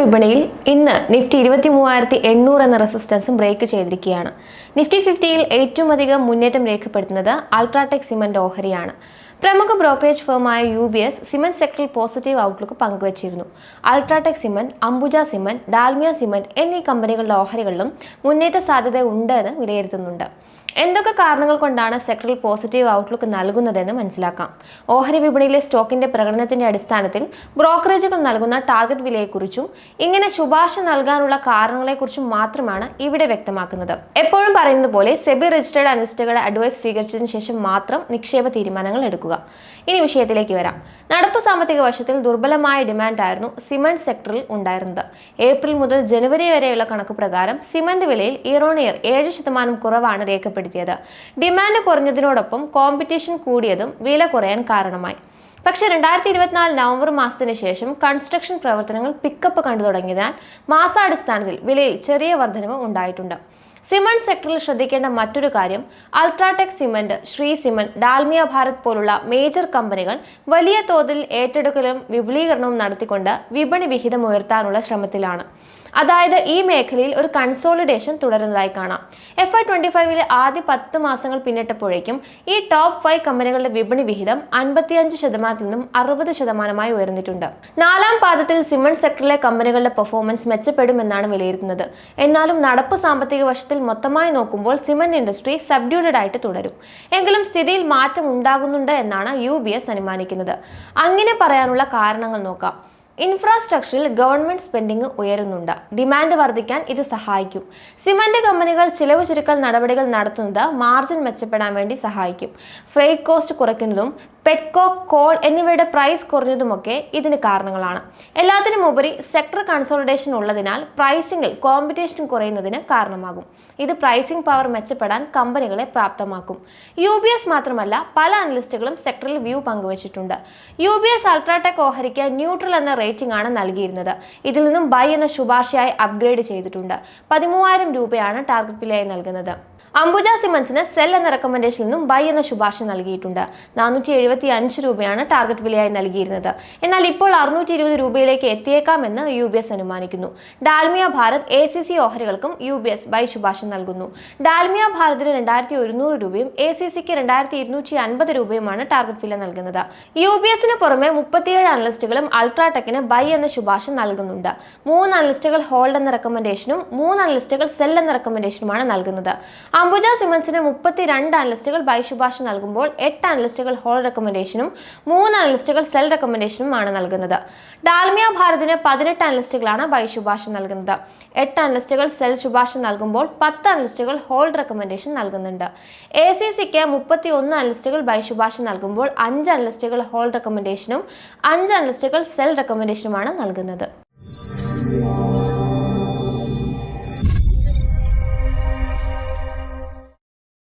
വിപണിയിൽ ഇന്ന് നിഫ്റ്റി ഇരുപത്തി മൂവായിരത്തി എണ്ണൂറ് എന്ന റെസിസ്റ്റൻസും ബ്രേക്ക് ചെയ്തിരിക്കുകയാണ്. നിഫ്റ്റി ഫിഫ്റ്റിയിൽ ഏറ്റവും അധികം മുന്നേറ്റം രേഖപ്പെടുത്തുന്നത് അൾട്രാടെക് സിമന്റ് ഓഹരിയാണ്. പ്രമുഖ ബ്രോക്കറേജ് ഫേമായ യു ബി എസ് സിമന്റ് സെക്ടറിൽ പോസിറ്റീവ് ഔട്ട്ലുക്ക് പങ്കുവച്ചിരുന്നു. UltraTech cement Ambuja cement Dalmia cement എന്നീ കമ്പനികളുടെ ഓഹരികളിലും മുന്നേറ്റ സാധ്യത ഉണ്ടെന്ന് വിലയിരുത്തുന്നുണ്ട്. എന്തൊക്കെ കാരണങ്ങൾ കൊണ്ടാണ് സെക്ടറിൽ പോസിറ്റീവ് ഔട്ട്ലുക്ക് നൽകുന്നതെന്ന് മനസ്സിലാക്കാം. ഓഹരി വിപണിയിലെ സ്റ്റോക്കിന്റെ പ്രകടനത്തിന്റെ അടിസ്ഥാനത്തിൽ ബ്രോക്കറേജുകൾ നൽകുന്ന ടാർഗറ്റ് വിലയെക്കുറിച്ചും ഇങ്ങനെ ശുപാർശ നൽകാനുള്ള കാരണങ്ങളെക്കുറിച്ചും മാത്രമാണ് ഇവിടെ വ്യക്തമാക്കുന്നത്. എപ്പോഴും പറയുന്നത് പോലെ സെബി രജിസ്റ്റേർഡ് അനലിസ്റ്റുകളുടെ അഡ്വൈസ് സ്വീകരിച്ചതിന് ശേഷം മാത്രം നിക്ഷേപ തീരുമാനങ്ങൾ എടുക്കുക. ഇനി വിഷയത്തിലേക്ക് വരാം. നടപ്പ് സാമ്പത്തിക വർഷത്തിൽ ദുർബലമായ ഡിമാൻഡായിരുന്നു സിമന്റ് സെക്ടറിൽ ഉണ്ടായിരുന്നത്. ഏപ്രിൽ മുതൽ ജനുവരി വരെയുള്ള കണക്ക് പ്രകാരം സിമന്റ് വിലയിൽ ഇയർ ഓൺ ഇയർ ഏഴ് ശതമാനം കുറവാണ് രേഖപ്പെടുത്തിയത്. ഡിമാൻഡ് കുറഞ്ഞതിനോടൊപ്പം കോമ്പറ്റീഷൻ കൂടിയതും വില കുറയാൻ കാരണമായി. പക്ഷെ രണ്ടായിരത്തി ഇരുപത്തിനാല് നവംബർ മാസത്തിന് ശേഷം കൺസ്ട്രക്ഷൻ പ്രവർത്തനങ്ങൾ പിക്കപ്പ് കണ്ടു തുടങ്ങിയതിനാൽ മാസാടിസ്ഥാനത്തിൽ വിലയിൽ ചെറിയ വർധനവ് ഉണ്ടായിട്ടുണ്ട്. സിമന്റ് സെക്ടറിൽ ശ്രദ്ധിക്കേണ്ട മറ്റൊരു കാര്യം UltraTech cement Shree cement Dalmia Bharat പോലുള്ള മേജർ കമ്പനികൾ വലിയ തോതിൽ ഏറ്റെടുക്കലും വിപുലീകരണവും നടത്തിക്കൊണ്ട് വിപണി വിഹിതം ഉയർത്താനുള്ള ശ്രമത്തിലാണ്. അതായത് ഈ മേഖലയിൽ ഒരു കൺസോളിഡേഷൻ തുടരുന്നതായി കാണാം. എഫ് ഐ ട്വന്റി ഫൈവിലെ ആദ്യ പത്ത് മാസങ്ങൾ പിന്നിട്ടപ്പോഴേക്കും ഈ ടോപ്പ് ഫൈവ് കമ്പനികളുടെ വിപണി വിഹിതം അൻപത്തിയഞ്ച് ശതമാനത്തിൽ നിന്നും അറുപത് ശതമാനമായി ഉയർന്നിട്ടുണ്ട്. നാലാം പാദത്തിൽ സിമന്റ് സെക്ടറിലെ കമ്പനികളുടെ പെർഫോമൻസ് മെച്ചപ്പെടുമെന്നാണ് വിലയിരുത്തുന്നത്. എന്നാലും നടപ്പ് സാമ്പത്തിക വർഷത്തിൽ മൊത്തമായി നോക്കുമ്പോൾ സിമന്റ് ഇൻഡസ്ട്രി സബ്ഡ്യൂഡഡ് ആയിട്ട് തുടരും. എങ്കിലും സ്ഥിതിയിൽ മാറ്റം ഉണ്ടാകുന്നുണ്ട് എന്നാണ് യു ബി എസ് അനുമാനിക്കുന്നത്. അങ്ങനെ പറയാനുള്ള കാരണങ്ങൾ നോക്കാം. ഇൻഫ്രാസ്ട്രക്ചറിൽ ഗവൺമെന്റ് സ്പെൻഡിംഗ് ഉയരുന്നുണ്ട്. ഡിമാൻഡ് വർദ്ധിക്കാൻ ഇത് സഹായിക്കും. സിമന്റ് കമ്പനികൾ ചിലവ് ചുരുക്കൽ നടപടികൾ നടത്തുന്നത് മാർജിൻ മെച്ചപ്പെടാൻ വേണ്ടി സഹായിക്കും. ഫ്രൈറ്റ് കോസ്റ്റ് കുറയ്ക്കുന്നതും പെറ്റ്കോ കോൾ എന്നിവയുടെ പ്രൈസ് കുറഞ്ഞതുമൊക്കെ ഇതിന് കാരണങ്ങളാണ്. എല്ലാത്തിനും ഉപരി സെക്ടർ കൺസോളിഡേഷൻ ഉള്ളതിനാൽ പ്രൈസിംഗിൽ കോമ്പറ്റീഷൻ കുറയുന്നതിന് കാരണമാകും. ഇത് പ്രൈസിംഗ് പവർ മെച്ചപ്പെടാൻ കമ്പനികളെ പ്രാപ്തമാക്കും. യു ബി എസ് മാത്രമല്ല പല അനലിസ്റ്റുകളും സെക്ടറിൽ വ്യൂ പങ്കുവച്ചിട്ടുണ്ട്. യു ബി എസ് അൾട്രാടെക് ഓഹരിക്ക് ന്യൂട്രൽ എന്ന റേറ്റിംഗ് ആണ് നൽകിയിരുന്നത്. ഇതിൽ നിന്നും ബൈ എന്ന ശുപാർശയായി അപ്ഗ്രേഡ് ചെയ്തിട്ടുണ്ട്. പതിമൂവായിരം രൂപയാണ് ടാർഗറ്റ് വിലയായി നൽകുന്നത്. അംബുജ സിമൻസിന് സെൽ എന്ന റെക്കമെൻഡേഷനിൽ നിന്നും ബൈ എന്ന ശുപാർശ നൽകിയിട്ടുണ്ട്. നാനൂറ്റി എഴുപത്തി അഞ്ച് രൂപയാണ് ടാർഗറ്റ് വിലയായി നൽകിയിരുന്നത്. എന്നാൽ ഇപ്പോൾ അറുന്നൂറ്റി ഇരുപത് രൂപയിലേക്ക് എത്തിയേക്കാമെന്ന് യു ബി എസ് അനുമാനിക്കുന്നു. Dalmia Bharat A C C ഓഹരികൾക്കും U B S buy ശുപാർശ നൽകുന്നു. ഡാൽമിയ ഭാരതിന് രണ്ടായിരത്തി ഒരുന്നൂറ് രൂപയും എ സി സിക്ക് രണ്ടായിരത്തി ഇരുന്നൂറ്റി അൻപത് രൂപയുമാണ് ടാർഗറ്റ് വില നൽകുന്നത്. യു ബി എസിന് പുറമെ മുപ്പത്തിയേഴ് അനലിസ്റ്റുകളും അൾട്രാടെക്കിന് ബൈ എന്ന ശുപാർശ നൽകുന്നുണ്ട്. മൂന്ന് അനലിസ്റ്റുകൾ ഹോൾഡ് എന്ന റെക്കമെൻഡേഷനും മൂന്ന് അനലിസ്റ്റുകൾ സെൽ എന്ന റെക്കമെൻഡേഷനുമാണ് നൽകുന്നത്. അംബുജ സിമൻസിന് മുപ്പത്തി രണ്ട് അനലിസ്റ്റുകൾ ബൈ ശുപാർശ നൽകുമ്പോൾ എട്ട് അനലിസ്റ്റുകൾ ഹോൾ റെക്കമെൻഡേഷനും മൂന്ന് അനലിസ്റ്റുകൾ സെൽ റെക്കമെൻഡേഷനും ആണ് നൽകുന്നത്. ഡാൽമിയ ഭാരതിന് പതിനെട്ട് അനലിസ്റ്റുകളാണ് ബൈ ശുപാർശ നൽകുന്നത്. എട്ട് അനലിസ്റ്റുകൾ സെൽ ശുപാർശ നൽകുമ്പോൾ പത്ത് അനലിസ്റ്റുകൾ ഹോൾ റെക്കമെൻഡേഷൻ നൽകുന്നുണ്ട്. എ സി സിക്ക് മുപ്പത്തി ഒന്ന് അനലിസ്റ്റുകൾ ബൈ ശുപാർശ നൽകുമ്പോൾ അഞ്ച് അനലിസ്റ്റുകൾ ഹോൾ റെക്കമെൻഡേഷനും അഞ്ച് അനലിസ്റ്റുകൾ സെൽ റെക്കമെൻഡേഷനുമാണ് നൽകുന്നത്.